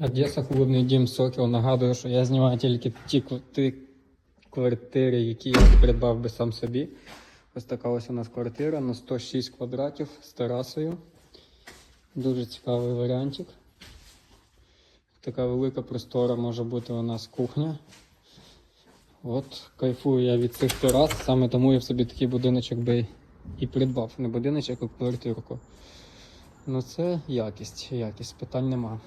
Одеса, клубний дім Сокіл. Нагадую, що я знімаю тільки ті квартири, які я придбав би сам собі. Ось така ось у нас квартира на 106 квадратів з терасою. Дуже цікавий варіантик. Така велика простора може бути у нас кухня. От, кайфую я від цих терас, саме тому я в собі такий будиночок би і придбав. Не будиночок, а квартирку. Ну це якість, якість, питань нема.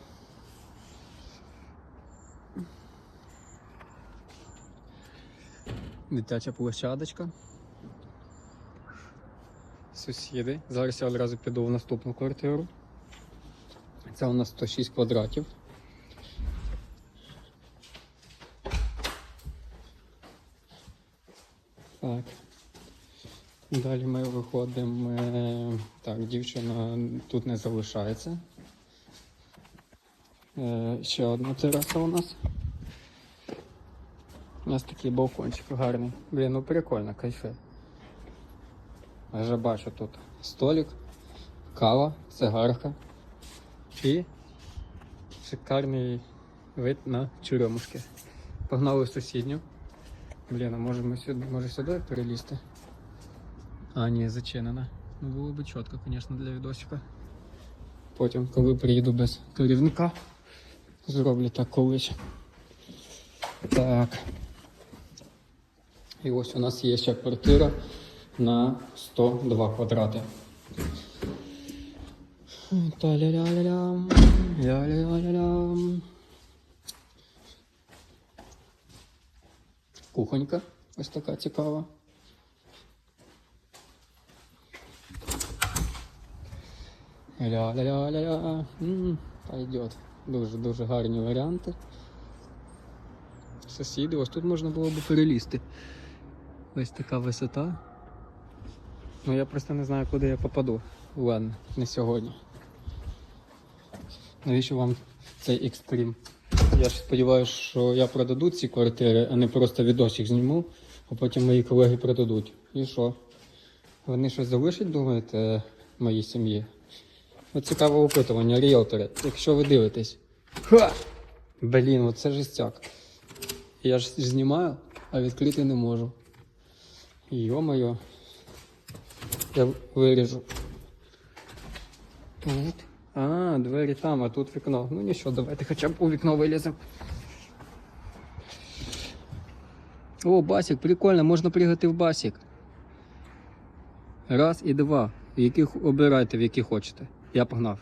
Дитяча площадочка. Сусіди. Зараз я одразу піду в наступну квартиру. Це у нас 106 квадратів. Так. Далі ми виходимо. Так, дівчина тут не залишається. Е, Ще одна тераса у нас. У нас такий балкончик гарний. Блін, ну прикольно, кайфе. Я вже бачу тут столик, кава, цигарка і шикарний вид на черемушки. Погнали в сусідню. Блін, а може ми сюди, може сюди перелізти? А, ні, зачинена. Ну було б чітко, звісно, для відосика. Потім, коли приїду без керівника, зроблю так колись. Так. І ось у нас є ще квартира на 102 квадрати. Та-ля-ля-ля-лям, ля-ля-ля-лям. Кухонька ось така цікава. Ля-ля-ля-ля-ля. Пойдет. Дуже-дуже гарні варіанти. Сусіди, ось тут можна було б перелізти. Ось така висота. Ну я просто не знаю, куди я попаду. Ладно, не сьогодні. Навіщо вам цей екстрім? Я ж сподіваюся, що я продаду ці квартири, а не просто відосик зніму, а потім мої колеги продадуть. І що? Вони щось залишать, думаєте, моїй сім'ї? От цікаве опитування, ріелтори. Якщо ви дивитесь. Ха! Блін, оце жестяк. Я ж знімаю, а відкрити не можу. Йо-моє. Я виріжу. Тут. А, двері там, а тут вікно. Ну нічого, давайте хоча б у вікно виліземо. О, басик, прикольно, можна пригати в басик. Раз і два. Яких обирайте, в які хочете. Я погнав.